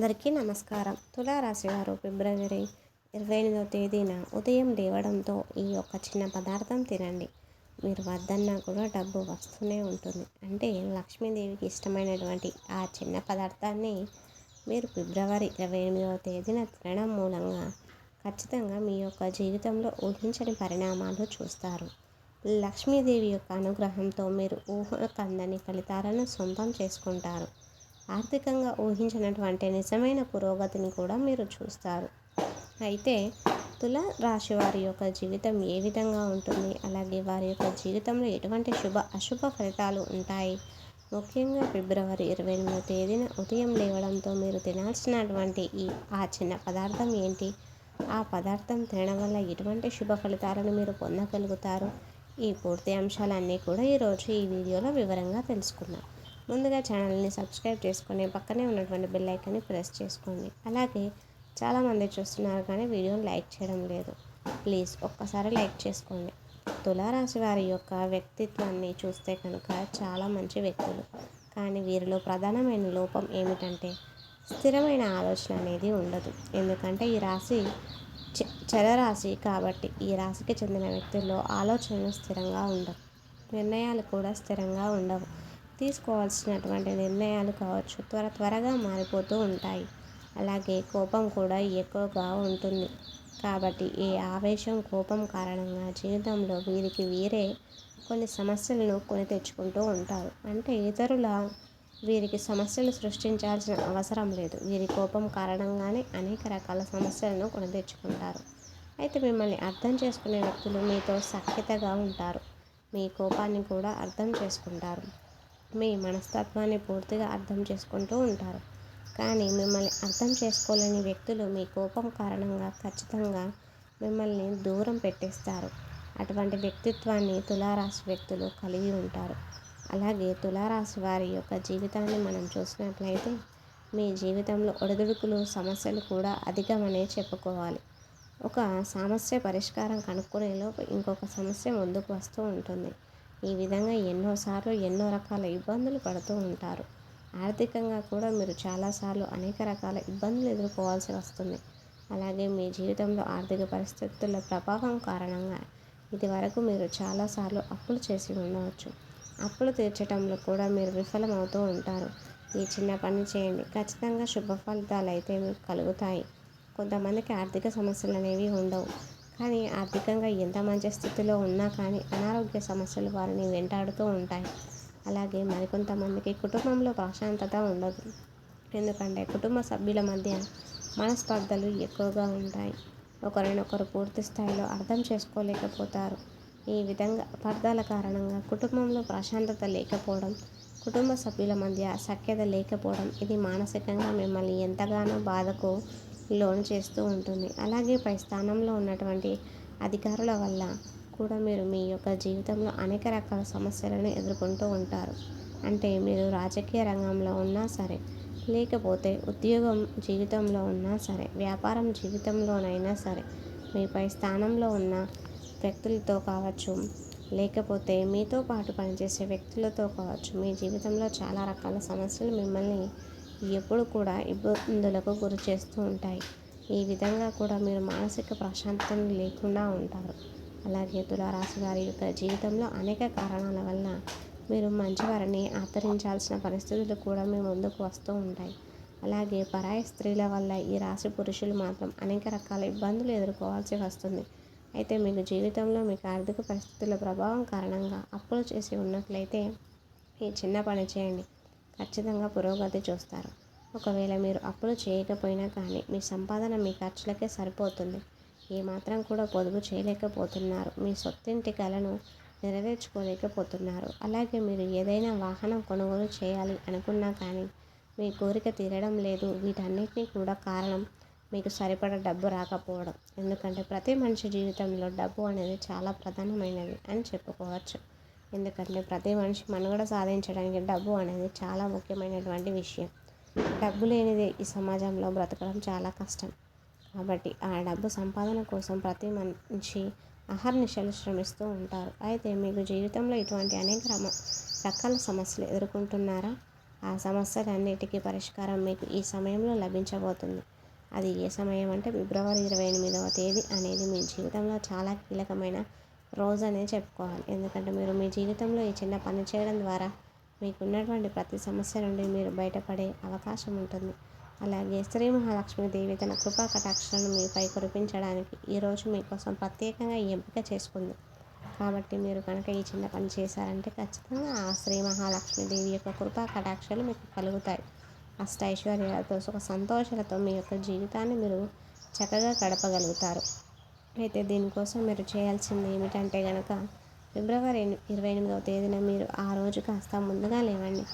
అందరికీ నమస్కారం. తులారాశి వారు ఫిబ్రవరి ఇరవై ఎనిమిదవ తేదీన ఉదయం లేవడంతో ఈ యొక్క చిన్న పదార్థం తినండి. మీరు వద్దన్నా కూడా డబ్బు వస్తూనే ఉంటుంది. అంటే లక్ష్మీదేవికి ఇష్టమైనటువంటి ఆ చిన్న పదార్థాన్ని మీరు ఫిబ్రవరి ఇరవై ఎనిమిదవ తేదీన తినడం మూలంగా ఖచ్చితంగా మీ యొక్క జీవితంలో ఊహించని పరిణామాలు చూస్తారు. లక్ష్మీదేవి యొక్క అనుగ్రహంతో మీరు ఊహకందని ఫలితాలను సొంతం చేసుకుంటారు. ఆర్థికంగా ఊహించినటువంటి నిజమైన పురోగతిని కూడా మీరు చూస్తారు. అయితే తుల రాశి వారి యొక్క జీవితం ఏ విధంగా ఉంటుంది? అలాగే వారి యొక్క జీవితంలో ఎటువంటి శుభ అశుభ ఫలితాలు ఉంటాయి? ముఖ్యంగా ఫిబ్రవరి ఇరవై ఎనిమిదో తేదీన ఉదయం లేవడంతో మీరు తినాల్సినటువంటి ఈ ఆ చిన్న పదార్థం ఏంటి? ఆ పదార్థం తినడం వల్ల ఎటువంటి శుభ ఫలితాలను మీరు పొందగలుగుతారు? ఈ పూర్తి అంశాలన్నీ కూడా ఈరోజు ఈ వీడియోలో వివరంగా తెలుసుకున్నాం ముందుగా ఛానల్ని సబ్స్క్రైబ్ చేసుకొని పక్కనే ఉన్నటువంటి బెల్ ఐకాన్ని ప్రెస్ చేసుకోండి. అలాగే చాలామంది చూస్తున్నారు కానీ వీడియోని లైక్ చేయడం లేదు. ప్లీజ్ ఒక్కసారి లైక్ చేసుకోండి. తులారాశి వారి యొక్క వ్యక్తిత్వాన్ని చూస్తే కనుక చాలా మంచి వ్యక్తులు. కానీ వీరిలో ప్రధానమైన లోపం ఏమిటంటే స్థిరమైన ఆలోచన అనేది ఉండదు. ఎందుకంటే ఈ రాశి చరరాశి కాబట్టి ఈ రాశికి చెందిన వ్యక్తుల్లో ఆలోచనలు స్థిరంగా ఉండవు. నిర్ణయాలు కూడా స్థిరంగా ఉండవు. తీసుకోవాల్సినటువంటి నిర్ణయాలు కావచ్చు త్వర త్వరగా మారిపోతూ ఉంటాయి. అలాగే కోపం కూడా ఎక్కువగా ఉంటుంది. కాబట్టి ఈ ఆవేశం కోపం కారణంగా జీవితంలో వీరికి వీరే కొన్ని సమస్యలను కొని తెచ్చుకుంటూ ఉంటారు. అంటే ఇతరుల వీరికి సమస్యలు సృష్టించాల్సిన అవసరం లేదు. వీరి కోపం కారణంగానే అనేక రకాల సమస్యలను కొని తెచ్చుకుంటారు. అయితే మిమ్మల్ని అర్థం చేసుకునే వ్యక్తులు మీతో సఖ్యతగా ఉంటారు. మీ కోపాన్ని కూడా అర్థం చేసుకుంటారు. మీ మనస్తత్వాన్ని పూర్తిగా అర్థం చేసుకుంటూ ఉంటారు. కానీ మిమ్మల్ని అర్థం చేసుకోలేని వ్యక్తులు మీ కోపం కారణంగా ఖచ్చితంగా మిమ్మల్ని దూరం పెట్టేస్తారు. అటువంటి వ్యక్తిత్వాన్ని తులారాశి వ్యక్తులు కలిగి ఉంటారు. అలాగే తులారాశి వారి యొక్క జీవితాన్ని మనం చూసినట్లయితే మీ జీవితంలో ఒడిదుడుకులు సమస్యలు కూడా అధికమనే చెప్పుకోవాలి. ఒక సమస్య పరిష్కారం కనుక్కునేలోపు ఇంకొక సమస్య ముందుకు వస్తూ ఉంటుంది. ఈ విధంగా ఎన్నోసార్లు ఎన్నో రకాల ఇబ్బందులు పడుతూ ఉంటారు. ఆర్థికంగా కూడా మీరు చాలాసార్లు అనేక రకాల ఇబ్బందులు ఎదుర్కోవాల్సి వస్తుంది. అలాగే మీ జీవితంలో ఆర్థిక పరిస్థితుల ప్రభావం కారణంగా ఇది వరకు మీరు చాలాసార్లు అప్పులు చేసి ఉండవచ్చు. అప్పులు తీర్చడంలో కూడా మీరు విఫలమవుతూ ఉంటారు. ఈ చిన్న పని చేయండి. ఖచ్చితంగా శుభ ఫలితాలు అయితే మీకు కలుగుతాయి. కొంతమందికి ఆర్థిక సమస్యలు అనేవి ఉండవు. కానీ ఆర్థికంగా ఎంత మంచి స్థితిలో ఉన్నా కానీ అనారోగ్య సమస్యలు వారిని వెంటాడుతూ ఉంటాయి. అలాగే మరికొంతమందికి కుటుంబంలో ప్రశాంతత ఉండదు. ఎందుకంటే కుటుంబ సభ్యుల మధ్య మనస్పర్ధలు ఎక్కువగా ఉంటాయి. ఒకరినొకరు పూర్తి స్థాయిలో అర్థం చేసుకోలేకపోతారు. ఈ విధంగా అపార్థాల కారణంగా కుటుంబంలో ప్రశాంతత లేకపోవడం కుటుంబ సభ్యుల మధ్య సఖ్యత లేకపోవడం ఇది మానసికంగా మిమ్మల్ని ఎంతగానో బాధకు లోన్ చేస్తూ ఉంటుంది. అలాగే పై స్థానంలో ఉన్నటువంటి అధికారుల వల్ల కూడా మీరు మీ యొక్క జీవితంలో అనేక రకాల సమస్యలను ఎదుర్కొంటూ ఉంటారు. అంటే మీరు రాజకీయ రంగంలో ఉన్నా సరే లేకపోతే ఉద్యోగం జీవితంలో ఉన్నా సరే వ్యాపారం జీవితంలోనైనా సరే మీ పై స్థానంలో ఉన్న వ్యక్తులతో కావచ్చు లేకపోతే మీతో పాటు పనిచేసే వ్యక్తులతో కావచ్చు మీ జీవితంలో చాలా రకాల సమస్యలు మిమ్మల్ని ఎప్పుడు కూడా ఇబ్బందులకు గురి చేస్తూ ఉంటాయి. ఈ విధంగా కూడా మీరు మానసిక ప్రశాంతత లేకుండా ఉంటారు. అలాగే తులారాశి వారి యొక్క జీవితంలో అనేక కారణాల వల్ల మీరు మంచివారిని ఆదరించాల్సిన పరిస్థితులు కూడా మీ ముందుకు వస్తూ ఉంటాయి. అలాగే పరాయి స్త్రీల వల్ల ఈ రాశి పురుషులు మాత్రం అనేక రకాల ఇబ్బందులు ఎదుర్కోవాల్సి వస్తుంది. అయితే మీకు జీవితంలో మీకు ఆర్థిక పరిస్థితుల ప్రభావం కారణంగా అప్పులు చేసి ఉన్నట్లయితే ఈ చిన్న పని చేయండి. ఖచ్చితంగా పురోగతి చూస్తారు. ఒకవేళ మీరు అప్పులు చేయకపోయినా కానీ మీ సంపాదన మీ ఖర్చులకే సరిపోతుంది. ఏమాత్రం కూడా పొదుపు చేయలేకపోతున్నారు. మీ సొత్తింటి కలను నెరవేర్చుకోలేకపోతున్నారు. అలాగే మీరు ఏదైనా వాహనం కొనుగోలు చేయాలి అనుకున్నా కానీ మీ కోరిక తీరడం లేదు. వీటన్నిటినీ కూడా కారణం మీకు సరిపడ డబ్బు రాకపోవడం. ఎందుకంటే ప్రతి మనిషి జీవితంలో డబ్బు అనేది చాలా ప్రధానమైనది అని చెప్పుకోవచ్చు. ఎందుకంటే ప్రతి మనిషి మనుగడ సాధించడానికి డబ్బు అనేది చాలా ముఖ్యమైనటువంటి విషయం. డబ్బు లేనిది ఈ సమాజంలో బ్రతకడం చాలా కష్టం. కాబట్టి ఆ డబ్బు సంపాదన కోసం ప్రతి మనిషి అహర్నిశలు శ్రమిస్తూ ఉంటారు. అయితే మీకు జీవితంలో ఇటువంటి అనేక రకాల సమస్యలు ఎదుర్కొంటున్నారా? ఆ సమస్యలన్నిటికీ పరిష్కారం మీకు ఈ సమయంలో లభించబోతుంది. అది ఏ సమయం అంటే ఫిబ్రవరి ఇరవై ఎనిమిదవ తేదీ అనేది మీ జీవితంలో చాలా కీలకమైన రోజు అనే చెప్పుకోవాలి. ఎందుకంటే మీరు మీ జీవితంలో ఈ చిన్న పని చేయడం ద్వారా మీకున్నటువంటి ప్రతి సమస్య నుండి మీరు బయటపడే అవకాశం ఉంటుంది. అలాగే శ్రీ మహాలక్ష్మీదేవి తన కృపా కటాక్షలను మీపై కురిపించడానికి ఈరోజు మీకోసం ప్రత్యేకంగా ఎంపిక చేసుకుంది. కాబట్టి మీరు కనుక ఈ చిన్న పని చేశారంటే ఖచ్చితంగా ఆ శ్రీ మహాలక్ష్మీదేవి యొక్క కృపా కటాక్షలు మీకు కలుగుతాయి. అష్ట ఐశ్వర్యాలతో సుఖ సంతోషాలతో మీ యొక్క జీవితాన్ని మీరు చక్కగా గడపగలుగుతారు. అయితే దీనికోసం మీరు చేయాల్సింది ఏమిటంటే కనుక ఫిబ్రవరి ఇరవై ఎనిమిదవ తేదీన మీరు ఆ రోజు కాస్త ముందుగా లేవండి.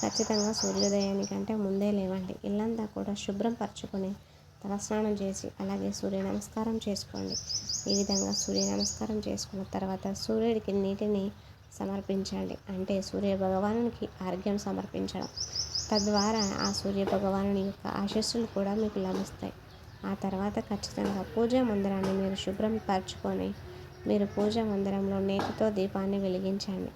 ఖచ్చితంగా సూర్యోదయానికంటే ముందే లేవండి. ఇల్లంతా కూడా శుభ్రం పరచుకొని తలస్నానం చేసి అలాగే సూర్య నమస్కారం చేసుకోండి. ఈ విధంగా సూర్య నమస్కారం చేసుకున్న తర్వాత సూర్యుడికి నీటిని సమర్పించండి. అంటే సూర్య భగవానునికి ఆరోగ్యం సమర్పించడం. తద్వారా ఆ సూర్య భగవానుని యొక్క ఆశస్సులు కూడా మీకు లభిస్తాయి. ఆ తర్వాత ఖచ్చితంగా పూజా మందిరాన్ని మీరు శుభ్రం పరచుకొని మీరు పూజా మందిరంలో నేతితో దీపాన్ని వెలిగించండి.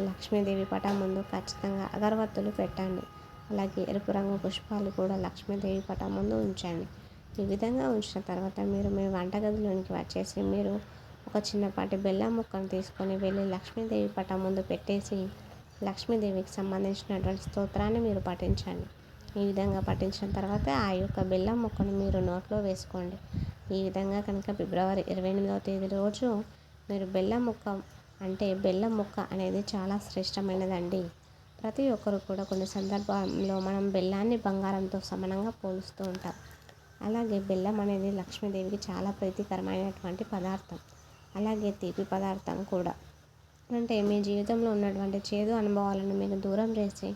లక్ష్మీదేవి పటం ముందు ఖచ్చితంగా అగరవత్తులు పెట్టండి. అలాగే ఎరుపు రంగు పుష్పాలు కూడా లక్ష్మీదేవి పటం ముందు ఉంచండి. ఈ విధంగా ఉంచిన తర్వాత మీరు మీ వంటగదిలోనికి వచ్చేసి మీరు ఒక చిన్నపాటి బెల్లం ముక్కను తీసుకొని వెళ్ళి లక్ష్మీదేవి పటం ముందు పెట్టేసి లక్ష్మీదేవికి సంబంధించినటువంటి స్తోత్రాన్ని మీరు పఠించండి. ఈ విధంగా పట్టించిన తర్వాత ఆ యొక్క బెల్లం ముక్కను మీరు నోట్లో వేసుకోండి. ఈ విధంగా కనుక ఫిబ్రవరి ఇరవై ఎనిమిదవ తేదీ రోజు మీరు బెల్లం ముక్క అంటే బెల్లం ముక్క అనేది చాలా శ్రేష్టమైనదండి. ప్రతి ఒక్కరు కూడా కొన్ని సందర్భాల్లో మనం బెల్లాన్ని బంగారంతో సమానంగా పోలుస్తూ ఉంటాం. అలాగే బెల్లం అనేది లక్ష్మీదేవికి చాలా ప్రీతికరమైనటువంటి పదార్థం. అలాగే తీపి పదార్థం కూడా. అంటే మీ జీవితంలో ఉన్నటువంటి చేదు అనుభవాలను మీకు దూరం చేసి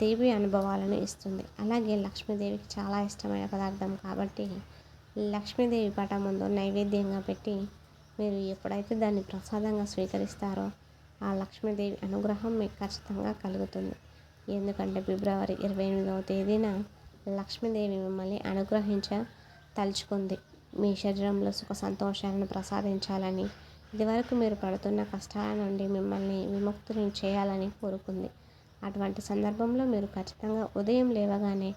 తీపి అనుభవాలను ఇస్తుంది. అలాగే లక్ష్మీదేవికి చాలా ఇష్టమైన పదార్థం కాబట్టి లక్ష్మీదేవి పటం ముందు నైవేద్యంగా పెట్టి మీరు ఎప్పుడైతే దాన్ని ప్రసాదంగా స్వీకరిస్తారో ఆ లక్ష్మీదేవి అనుగ్రహం మీకు ఖచ్చితంగా కలుగుతుంది. ఎందుకంటే ఫిబ్రవరి ఇరవై ఎనిమిదవ తేదీన లక్ష్మీదేవి మిమ్మల్ని అనుగ్రహించ తలుచుకుంది. మీ శరీరంలో సుఖ సంతోషాలను ప్రసాదించాలని ఇదివరకు మీరు పడుతున్న కష్టాల నుండి మిమ్మల్ని విముక్తులను చేయాలని కోరుకుంది. అటువంటి సందర్భంలో మీరు ఖచ్చితంగా ఉదయం లేవగానే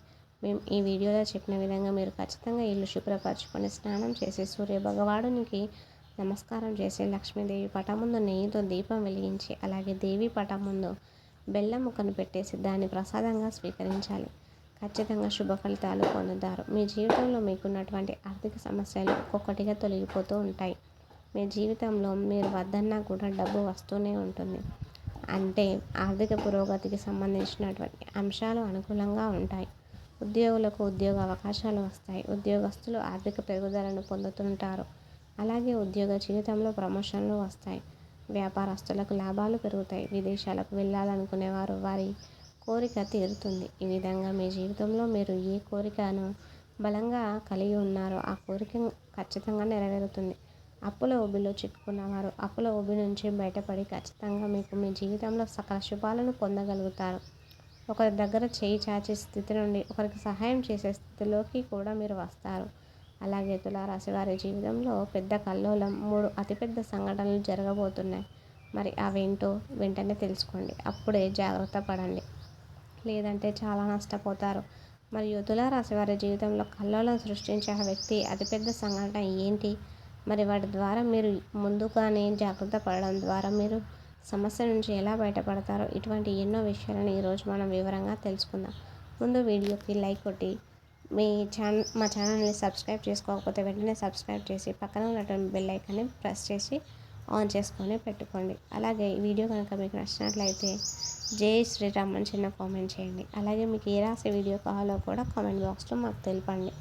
మేము ఈ వీడియోలో చెప్పిన విధంగా మీరు ఖచ్చితంగా ఇల్లు శుభ్రపరచుకొని స్నానం చేసి సూర్య భగవానునికి నమస్కారం చేసి లక్ష్మీదేవి పటం ముందు నెయ్యితో దీపం వెలిగించి అలాగే దేవి పటం ముందు బెల్లం ముక్కను పెట్టేసి దాన్ని ప్రసాదంగా స్వీకరించాలి. ఖచ్చితంగా శుభ ఫలితాలు పొందుతారు. మీ జీవితంలో మీకున్నటువంటి ఆర్థిక సమస్యలు ఒక్కొక్కటిగా తొలగిపోతూ ఉంటాయి. మీ జీవితంలో మీరు వద్దన్నా కూడా డబ్బు వస్తూనే ఉంటుంది. అంటే ఆర్థిక పురోగతికి సంబంధించినటువంటి అంశాలు అనుకూలంగా ఉంటాయి. ఉద్యోగులకు ఉద్యోగ అవకాశాలు వస్తాయి. ఉద్యోగస్తులు ఆర్థిక పెరుగుదలను పొందుతుంటారు. అలాగే ఉద్యోగ జీవితంలో ప్రమోషన్లు వస్తాయి. వ్యాపారస్తులకు లాభాలు పెరుగుతాయి. విదేశాలకు వెళ్ళాలనుకునేవారు వారి కోరిక తీరుతుంది. ఈ విధంగా మీ జీవితంలో మీరు ఏ కోరికను బలంగా కలిగి ఉన్నారో ఆ కోరిక ఖచ్చితంగా నెరవేరుతుంది. అప్పుల ఊబిలో చిక్కుకున్నవారు అప్పుల ఊబి నుంచి బయటపడి ఖచ్చితంగా మీకు మీ జీవితంలో సకల శుభాలను పొందగలుగుతారు. ఒకరి దగ్గర చేయి చాచే స్థితి నుండి ఒకరికి సహాయం చేసే స్థితిలోకి కూడా మీరు వస్తారు. అలాగే తులారాశి వారి జీవితంలో పెద్ద కల్లోలం మూడు అతిపెద్ద సంఘటనలు జరగబోతున్నాయి. మరి అవేంటో వెంటనే తెలుసుకోండి. అప్పుడే జాగ్రత్త పడండి. లేదంటే చాలా నష్టపోతారు. మరియు తులారాశి వారి జీవితంలో కల్లోలం సృష్టించే వ్యక్తి అతిపెద్ద సంఘటన ఏంటి? మరి వాటి ద్వారా మీరు ముందుగానే జాగ్రత్త పడడం ద్వారా మీరు సమస్య నుంచి ఎలా బయటపడతారో ఇటువంటి ఎన్నో విషయాలను ఈరోజు మనం వివరంగా తెలుసుకుందాం. ముందు వీడియోకి లైక్ కొట్టి మీ ఛానల్ మా ఛానల్ని సబ్స్క్రైబ్ చేసుకోకపోతే వెంటనే సబ్స్క్రైబ్ చేసి పక్కన ఉన్నటువంటి బెల్ ఐకాన్ని ప్రెస్ చేసి ఆన్ చేసుకొని పెట్టుకోండి. అలాగే ఈ వీడియో కనుక మీకు నచ్చినట్లయితే జై శ్రీరామ్ అని చిన్న కామెంట్ చేయండి. అలాగే మీకు ఏ రాసే వీడియో కావాలో కూడా కామెంట్ బాక్స్లో మాకు తెలపండి.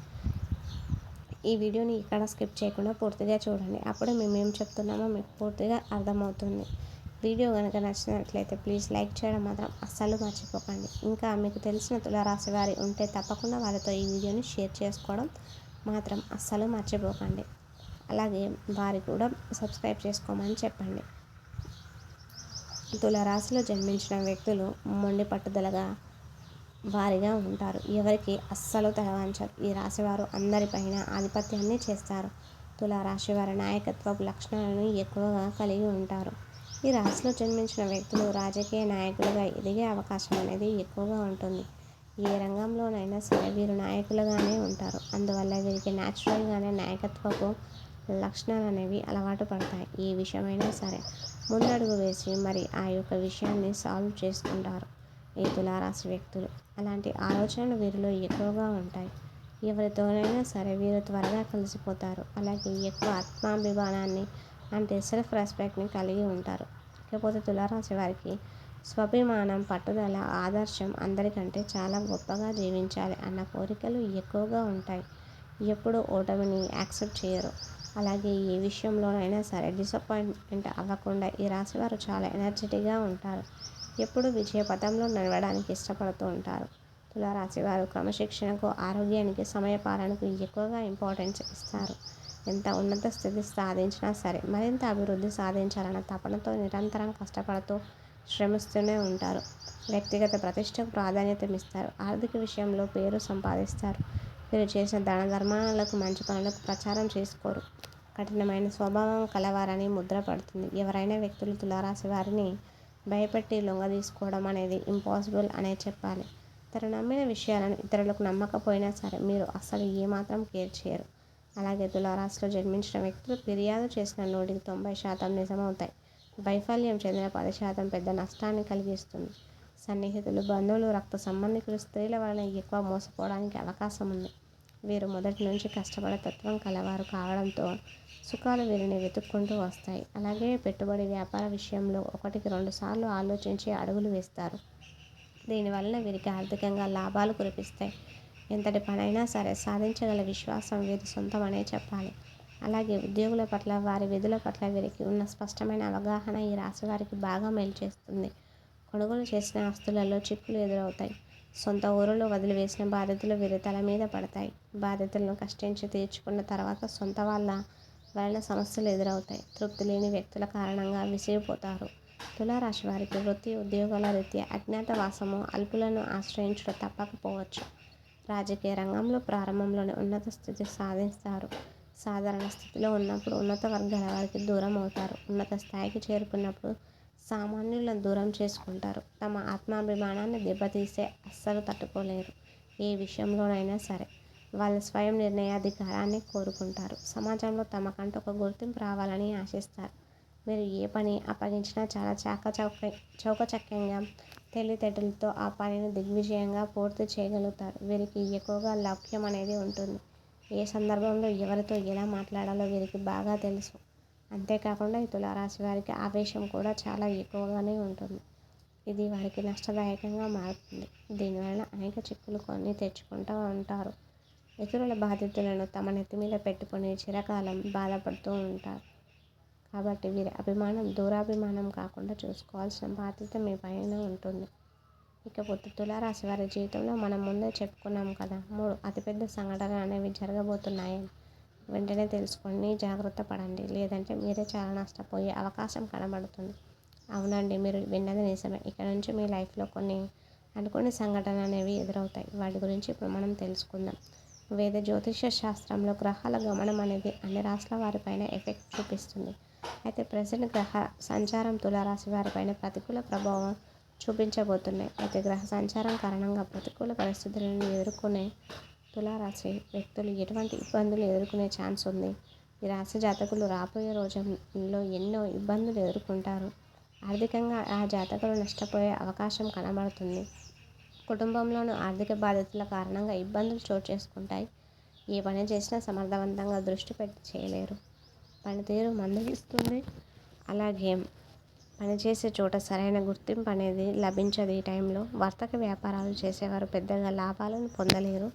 ఈ వీడియోని ఇక్కడ స్కిప్ చేయకుండా పూర్తిగా చూడండి. అప్పుడే మేము ఏం చెప్తున్నామో మీకు పూర్తిగా అర్థమవుతుంది. వీడియో కనుక నచ్చినట్లయితే ప్లీజ్ లైక్ చేయడం మాత్రం అస్సలు మర్చిపోకండి. ఇంకా మీకు తెలిసిన తులారాశి వారి ఉంటే తప్పకుండా వారితో ఈ వీడియోని షేర్ చేసుకోవడం మాత్రం అస్సలు మర్చిపోకండి. అలాగే వారి కూడా సబ్స్క్రైబ్ చేసుకోమని చెప్పండి. తులరాశిలో జన్మించిన వ్యక్తులు మొండి పట్టుదలగా వారిగా ఉంటారు. ఎవరికి అస్సలు తలవంచరు ఈ రాశివారు అందరిపైన ఆధిపత్యాన్ని చేస్తారు. తులారాశి వారి నాయకత్వపు లక్షణాలను ఎక్కువగా కలిగి ఉంటారు. ఈ రాశిలో జన్మించిన వ్యక్తులు రాజకీయ నాయకులుగా ఎదిగే అవకాశం అనేది ఎక్కువగా ఉంటుంది. ఏ రంగంలోనైనా సరే వీరు నాయకులుగానే ఉంటారు. అందువల్ల వీరికి న్యాచురల్గానే నాయకత్వపు లక్షణాలు అనేవి అలవాటు పడతాయి. ఏ విషయమైనా సరే ముందడుగు వేసి మరి ఆ యొక్క విషయాన్ని సాల్వ్ చేసుకుంటారు. ఈ తులారాశి వ్యక్తులు? అలాంటి ఆలోచనలు వీరిలో ఎక్కువగా ఉంటాయి. ఎవరితోనైనా సరే వీరు త్వరగా కలిసిపోతారు. అలాగే ఎక్కువ ఆత్మాభిమానాన్ని అంటే సెల్ఫ్ రెస్పెక్ట్ని కలిగి ఉంటారు. ఇకపోతే తులారాశి వారికి స్వాభిమానం పట్టుదల ఆదర్శం అందరికంటే చాలా గొప్పగా జీవించాలి అన్న కోరికలు ఎక్కువగా ఉంటాయి. ఎప్పుడూ ఓటమిని యాక్సెప్ట్ చేయరు. అలాగే ఏ విషయంలోనైనా సరే డిసప్పాయింట్మెంట్ అవ్వకుండా ఈ రాశివారు చాలా ఎనర్జెటిక్గా ఉంటారు. ఎప్పుడు విజయ పథంలో నడవడానికి ఇష్టపడుతూ ఉంటారు. తులారాశి వారు క్రమశిక్షణకు ఆరోగ్యానికి సమయపాలనకు ఎక్కువగా ఇంపార్టెన్స్ ఇస్తారు. ఎంత ఉన్నత స్థితి సాధించినా సరే మరింత అభివృద్ధి సాధించాలన్న తపనతో నిరంతరం కష్టపడుతూ శ్రమిస్తూనే ఉంటారు. వ్యక్తిగత ప్రతిష్టకు ప్రాధాన్యతనిస్తారు. ఆర్థిక విషయంలో పేరు సంపాదిస్తారు. వీరు చేసిన దాన ధర్మాలకు మంచి పనులకు ప్రచారం చేసుకోరు. కఠినమైన స్వభావం కలవారని ముద్ర పడుతుంది. ఎవరైనా వ్యక్తులు తులారాశి వారిని భయపెట్టి లొంగ తీసుకోవడం అనేది ఇంపాసిబుల్ అనే చెప్పాలి. తను నమ్మిన విషయాలను ఇతరులకు నమ్మకపోయినా సరే మీరు అస్సలు ఏమాత్రం కేర్ చేయరు. అలాగే తులారాశిలో జన్మించిన వ్యక్తులు ఫిర్యాదు చేసిన నూటికి తొంభై శాతం నిజమవుతాయి. వైఫల్యం చెందిన పది శాతం పెద్ద నష్టాన్ని కలిగిస్తుంది. సన్నిహితులు బంధువులు రక్త సంబంధికులు స్త్రీల వలన ఎక్కువ మోసపోవడానికి అవకాశం ఉంది. వీరు మొదటి నుంచి కష్టపడే తత్వం కలవారు కావడంతో సుఖాలు వీరిని వెతుక్కుంటూ వస్తాయి. అలాగే పెట్టుబడి వ్యాపార విషయంలో ఒకటికి రెండు సార్లు ఆలోచించి అడుగులు వేస్తారు. దీనివల్ల వీరికి ఆర్థికంగా లాభాలు కురిపిస్తాయి. ఎంతటి పనైనా సరే సాధించగల విశ్వాసం వీరి సొంతమనే చెప్పాలి. అలాగే ఉద్యోగుల పట్ల వారి విధుల పట్ల వీరికి ఉన్న స్పష్టమైన అవగాహన ఈ రాశి వారికి బాగా మేలు చేస్తుంది. కొనుగోలు చేసిన ఆస్తులలో చిక్కులు ఎదురవుతాయి. సొంత ఊరిలో వదిలివేసిన బాధ్యతలు వీరి తల మీద పడతాయి. బాధ్యతలను కష్టించి తీర్చుకున్న తర్వాత సొంత వాళ్ళ వలన సమస్యలు ఎదురవుతాయి. తృప్తి లేని వ్యక్తుల కారణంగా విసిగిపోతారు. తులారాశి వారికి వృత్తి ఉద్యోగాల రీత్యా అజ్ఞాతవాసము అల్పులను ఆశ్రయించడం తప్పకపోవచ్చు. రాజకీయ రంగంలో ప్రారంభంలోనే ఉన్నత స్థితి సాధిస్తారు. సాధారణ స్థితిలో ఉన్నప్పుడు ఉన్నత వర్గాల వారికి దూరం అవుతారు. ఉన్నత స్థాయికి చేరుకున్నప్పుడు సామాన్యులను దూరం చేసుకుంటారు. తమ ఆత్మాభిమానాన్ని దెబ్బతీసే అస్సలు తట్టుకోలేరు. ఏ విషయంలోనైనా సరే వాళ్ళ స్వయం నిర్ణయాధికారాన్ని కోరుకుంటారు. సమాజంలో తమకంటూ ఒక గుర్తింపు రావాలని ఆశిస్తారు. మీరు ఏ పని అప్పగించినా చాలా చాక చౌక చౌకచక్యంగా తెలివితేటలతో ఆ పనిని దిగ్విజయంగా పూర్తి చేయగలుగుతారు. వీరికి ఎక్కువగా లౌక్యం అనేది ఉంటుంది. ఏ సందర్భంలో ఎవరితో ఎలా మాట్లాడాలో వీరికి బాగా తెలుసు. అంతేకాకుండా ఈ తులారాశి వారికి ఆవేశం కూడా చాలా ఎక్కువగానే ఉంటుంది. ఇది వారికి నష్టదాయకంగా మారుతుంది. దీనివలన అనేక చిక్కులు కొన్ని తెచ్చుకుంటూ ఉంటారు. ఇతరుల బాధ్యతలను తమ నెత్తి మీద పెట్టుకుని చిరకాలం బాధపడుతూ ఉంటారు. కాబట్టి వీరి అభిమానం దూరాభిమానం కాకుండా చూసుకోవాల్సిన బాధ్యత మీ పైన ఉంటుంది. ఇకపోతే తులారాశి వారి జీవితంలో మనం ముందే చెప్పుకున్నాం కదా మూడు అతిపెద్ద సంఘటనలు అనేవి జరగబోతున్నాయని. వెంటనే తెలుసుకొని జాగ్రత్త పడండి. లేదంటే మీరే చాలా నష్టపోయే అవకాశం కనబడుతుంది. అవునండి మీరు విన్నది నిజమే. ఇక్కడ నుంచి మీ లైఫ్లో కొన్ని అనుకునే సంఘటనలు అనేవి ఎదురవుతాయి. వాటి గురించి ఇప్పుడు మనం తెలుసుకుందాం. వేద జ్యోతిష శాస్త్రంలో గ్రహాల గమనం అనేది అన్ని రాశుల వారిపైన ఎఫెక్ట్ చూపిస్తుంది. అయితే ప్రజెంట్ గ్రహ సంచారం తులారాశి వారిపైన ప్రతికూల ప్రభావం చూపించబోతున్నాయి. అయితే గ్రహ సంచారం కారణంగా ప్రతికూల పరిస్థితులను ఎదుర్కొనే తులారాశి వ్యక్తులు ఎటువంటి ఇబ్బందులు ఎదుర్కొనే ఛాన్స్ ఉంది? ఈ రాశి జాతకులు రాబోయే రోజుల్లో ఎన్నో ఇబ్బందులు ఎదుర్కొంటారు. ఆర్థికంగా ఆ జాతకులు నష్టపోయే అవకాశం కనబడుతుంది. కుటుంబంలోనూ ఆర్థిక బాధ్యతల కారణంగా ఇబ్బందులు చోటు చేసుకుంటాయి. ఏ పని చేసినా సమర్థవంతంగా దృష్టి పెట్టి చేయలేరు. పనితీరు మందగిస్తుంది అలాగే పనిచేసే చోట సరైన గుర్తింపు అనేది లభించదు ఈ టైంలో. వర్తక వ్యాపారాలు చేసేవారు పెద్దగా లాభాలను పొందలేరు.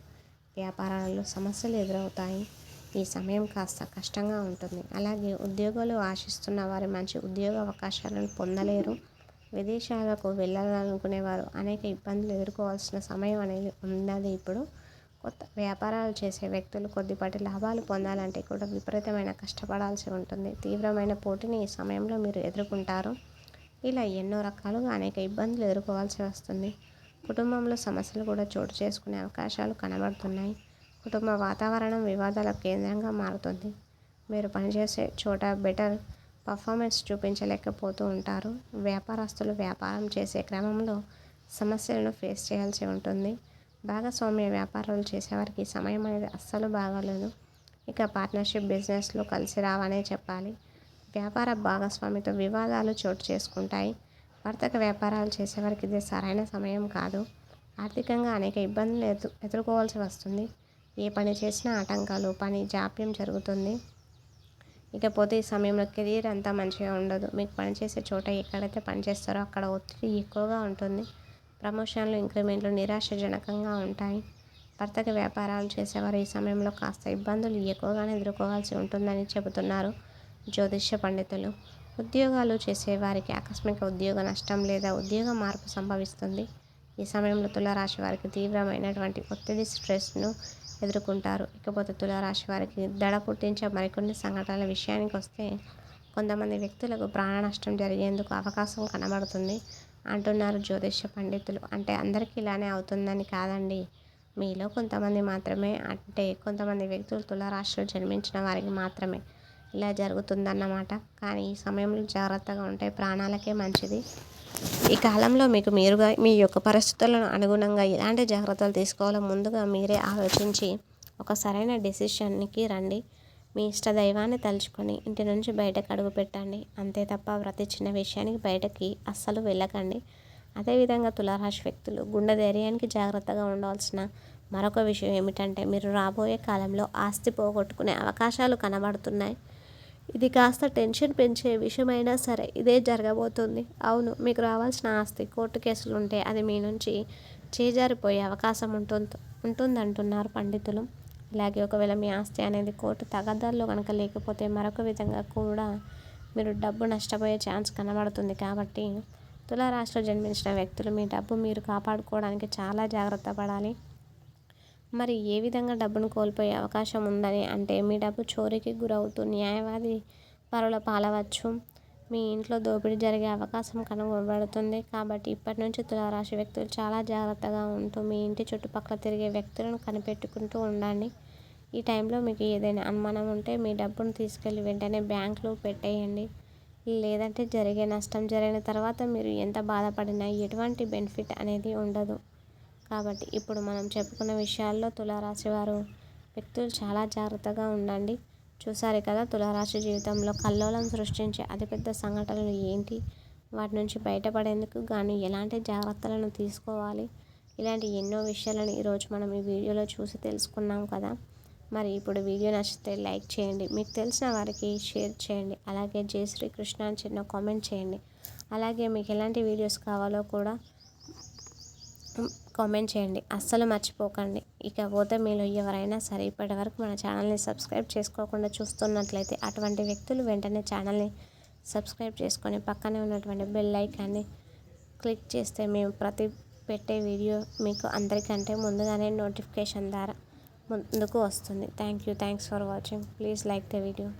వ్యాపారాలలో సమస్యలు ఎదురవుతాయి. ఈ సమయం కాస్త కష్టంగా ఉంటుంది. అలాగే ఉద్యోగాలు ఆశిస్తున్న వారి మంచి ఉద్యోగ అవకాశాలను పొందలేరు. విదేశాలకు వెళ్ళాలనుకునేవారు అనేక ఇబ్బందులు ఎదుర్కోవాల్సిన సమయం అనేది ఉన్నది ఇప్పుడు. కొత్త వ్యాపారాలు చేసే వ్యక్తులు కొద్దిపాటి లాభాలు పొందాలంటే కూడా విపరీతమైన కష్టపడాల్సి ఉంటుంది. తీవ్రమైన పోటీని ఈ సమయంలో మీరు ఎదుర్కొంటారు. ఇలా ఎన్నో రకాలుగా అనేక ఇబ్బందులు ఎదుర్కోవాల్సి వస్తుంది. కుటుంబంలో సమస్యలు కూడా చోటు చేసుకునే అవకాశాలు కనబడుతున్నాయి. కుటుంబ వాతావరణం వివాదాల కేంద్రంగా మారుతుంది. మీరు పనిచేసే చోట బెటర్ పర్ఫార్మెన్స్ చూపించలేకపోతూ ఉంటారు. వ్యాపారస్తులు వ్యాపారం చేసే క్రమంలో సమస్యలను ఫేస్ చేయాల్సి ఉంటుంది. భాగస్వామ్య వ్యాపారాలు చేసేవారికి సమయం అనేది అస్సలు బాగాలేదు. ఇక పార్ట్నర్షిప్ బిజినెస్లో కలిసి రావనే చెప్పాలి. వ్యాపార భాగస్వామితో వివాదాలు చోటు చేసుకుంటాయి. వర్తక వ్యాపారాలు చేసేవారికి ఇది సరైన సమయం కాదు. ఆర్థికంగా అనేక ఇబ్బందులు ఎదు ఎదుర్కోవాల్సి వస్తుంది. ఏ పని చేసినా ఆటంకాలు పని జాప్యం జరుగుతుంది. ఇకపోతే ఈ సమయంలో కెరీర్ అంతా మంచిగా ఉండదు. మీకు పనిచేసే చోట ఎక్కడైతే పనిచేస్తారో అక్కడ ఒత్తిడి ఎక్కువగా ఉంటుంది. ప్రమోషన్లు ఇంక్రిమెంట్లు నిరాశజనకంగా ఉంటాయి. వర్తక వ్యాపారాలు చేసేవారు ఈ సమయంలో కాస్త ఇబ్బందులు ఎక్కువగానే ఎదుర్కోవాల్సి ఉంటుందని చెబుతున్నారు జ్యోతిష్య పండితులు. ఉద్యోగాలు చేసేవారికి ఆకస్మిక ఉద్యోగ నష్టం లేదా ఉద్యోగ మార్పు సంభవిస్తుంది. ఈ సమయంలో తులారాశి వారికి తీవ్రమైనటువంటి ఒత్తిడి స్ట్రెస్ను ఎదుర్కొంటారు. ఇకపోతే తులారాశి వారికి దడ పుట్టించే మరికొన్ని సంఘటనల విషయానికి వస్తే కొంతమంది వ్యక్తులకు ప్రాణ నష్టం జరిగేందుకు అవకాశం కనబడుతుంది. అంటున్నారు జ్యోతిష్య పండితులు. అంటే అందరికీ ఇలానే అవుతుందని కాదండి. మీలో కొంతమంది మాత్రమే. అంటే కొంతమంది వ్యక్తులు తులారాశిలో జన్మించిన వారికి మాత్రమే. ఇలా జరుగుతుందన్నమాట. కానీ ఈ సమయంలో జాగ్రత్తగా ఉంటే ప్రాణాలకే మంచిది. ఈ కాలంలో మీకు మీరుగా మీ యొక్క పరిస్థితులను అనుగుణంగా ఎలాంటి జాగ్రత్తలు తీసుకోవాలో ముందుగా మీరే ఆలోచించి ఒక సరైన డెసిషన్కి రండి. మీ ఇష్ట దైవాన్ని తలుచుకొని ఇంటి నుంచి బయటకు అడుగు పెట్టండి. అంతే తప్ప ప్రతి చిన్న విషయానికి బయటకి అస్సలు వెళ్ళకండి. అదేవిధంగా తులారాశి వ్యక్తులు గుండె ధైర్యానికి జాగ్రత్తగా ఉండవలసిన మరొక విషయం ఏమిటంటే మీరు రాబోయే కాలంలో ఆస్తి పోగొట్టుకునే అవకాశాలు కనబడుతున్నాయి. ఇది కాస్త టెన్షన్ పెంచే విషయమైనా సరే ఇదే జరగబోతుంది. అవును మీకు రావాల్సిన ఆస్తి కోర్టు కేసులు ఉంటే అది మీ నుంచి చేజారిపోయే అవకాశం ఉంటుంది ఉంటుందంటున్నారు పండితులు. అలాగే ఒకవేళ మీ ఆస్తి అనేది కోర్టు తగదాల్లో కనుక లేకపోతే మరొక విధంగా కూడా మీరు డబ్బు నష్టపోయే ఛాన్స్ కనబడుతుంది కాబట్టి తులారాశిలో జన్మించిన వ్యక్తులు మీ డబ్బు మీరు కాపాడుకోవడానికి చాలా జాగ్రత్త పడాలి. మరి ఏ విధంగా డబ్బును కోల్పోయే అవకాశం ఉందని? అంటే మీ డబ్బు చోరీకి గురవుతూ న్యాయవాది పరుల పాలవచ్చు. మీ ఇంట్లో దోపిడీ జరిగే అవకాశం కనుగొనబడుతుంది. కాబట్టి ఇప్పటి నుంచి తులారాశి వ్యక్తులు చాలా జాగ్రత్తగా ఉంటూ మీ ఇంటి చుట్టుపక్కల తిరిగే వ్యక్తులను కనిపెట్టుకుంటూ ఉండండి. ఈ టైంలో మీకు ఏదైనా అనుమానం ఉంటే మీ డబ్బును తీసుకెళ్ళి వెంటనే బ్యాంకులో పెట్టేయండి. లేదంటే జరిగే నష్టం జరిగిన తర్వాత మీరు ఎంత బాధపడినా ఎటువంటి బెనిఫిట్ అనేది ఉండదు. కాబట్టి ఇప్పుడు మనం చెప్పుకున్న విషయాల్లో తులారాశి వారు వ్యక్తులు చాలా జాగ్రత్తగా ఉండండి. చూసారు కదా తులారాశి జీవితంలో కల్లోలం సృష్టించే అతిపెద్ద సంఘటనలు ఏంటి? వాటి నుంచి బయటపడేందుకు కానీ ఎలాంటి జాగ్రత్తలను తీసుకోవాలి? ఇలాంటి ఎన్నో విషయాలను ఈరోజు మనం ఈ వీడియోలో చూసి తెలుసుకున్నాం కదా. మరి ఇప్పుడు వీడియో నచ్చితే లైక్ చేయండి మీకు తెలిసిన వారికి షేర్ చేయండి అలాగే జై శ్రీకృష్ణ అని చిన్న కామెంట్ చేయండి. అలాగే మీకు ఎలాంటి వీడియోస్ కావాలో కూడా కామెంట్ చేయండి. అస్సలు మర్చిపోకండి. ఇకపోతే మీలో ఎవరైనా సరే ఇప్పటి వరకు మన ఛానల్ని సబ్స్క్రైబ్ చేసుకోకుండా చూస్తున్నట్లయితే అటువంటి వ్యక్తులు వెంటనే ఛానల్ని సబ్స్క్రైబ్ చేసుకొని పక్కనే ఉన్నటువంటి బెల్ ఐకాన్ని క్లిక్ చేస్తే మేము ప్రతి పెట్టే వీడియో మీకు అందరికంటే ముందుగానే నోటిఫికేషన్ ద్వారా ముందుకు వస్తుంది. Thank you. Thanks for watching. Please like the video.